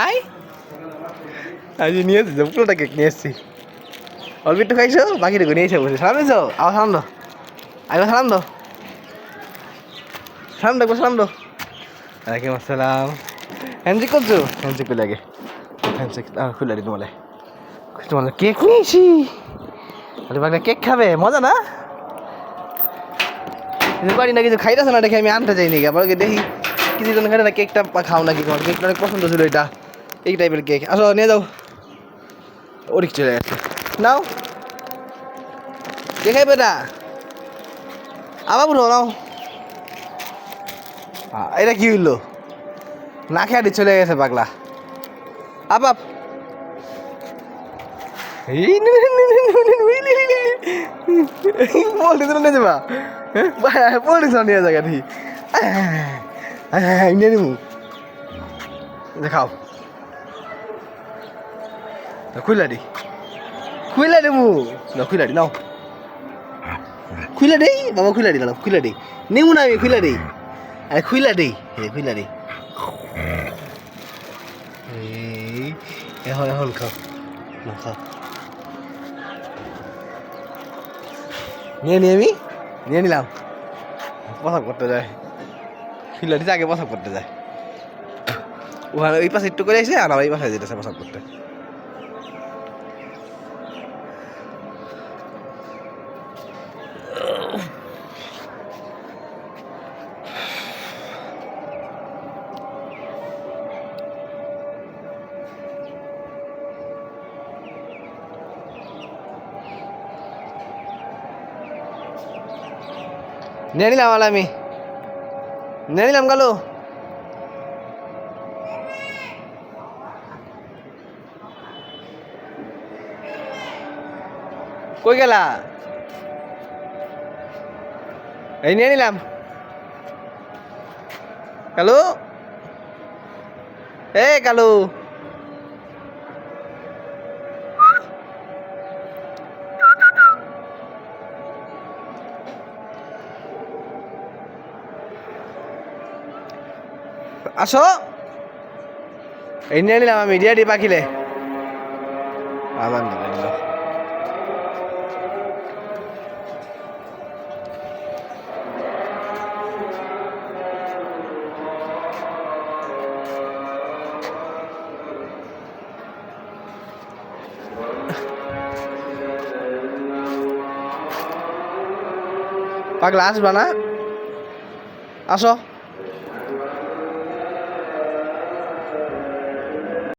High আজ নিয়ে এসেছি পুরোটা কেক নিয়ে এসেছি। অল্প একটু খাইছো? বাকিটুকু নিয়ে এসে বসে। সালাম দিছো? আবার সালাম দো আগে সালাম দো সালাম দেখব সালাম দো ওয়ালাইকুম আসসালাম। হ্যান্ডশেক করছ? হ্যান্ডশেক করলে আগে। হ্যান্ডশেক খুলে দিই তোমালে। তোমাদের কেক নিয়েছি আরে কেক খাবে? মজা না? বাড়ি না কিছু খাইতেছে না, দেখে আমি আনতে চাইনি আবার দেখি কিছু জন খাই না কেকটা খাও নাকি? কেকটা অনেক পছন্দ ছিল এটা। এই টাইপের কেক আসো, নিয়ে যাও। ওরিক চলে গেছে। নাও। দেখাই বেটা। আবার বুড়ো নাও। এটা কি হইল? না খেয়ে চলে গেছে পাগলা। Up up. পোল্ট্রি তো নিয়ে যাবা। হ্যাঁ? পোল্ট্রি তো নিয়ে যাগা ঠিক নিয়ে নিবু দেখাও। খুইলা দি খুইলা দিবো না খুইলা দি নাও খুইলা দেই বাবা খুইলা দি না খুইলা দেই নিমু না আমি খুইলা দেই আরে খুইলা দেই হে খুইলা দেই এখন এখন খাও না খাও নিয়ে নিয়ে আমি নিয়ে নিলাম প্রসাব করতে যায় খুইলা দিতে আগে প্রসাব করতে যায় ওখানে ওই পাশে একটু করে এসে আর আমার এই পাশে যেতেছে প্রসাব করতে নিয়ে নিলাম আলা আমি নিয়ে নিলাম গেল। কই গেলা? এই নিয়ে নিলাম কালু এ কালু আসো। এই নিয়ে নিলাম আমি রিয়াডি পাখিলে নিলাম পাগলা আসবা না? আসো।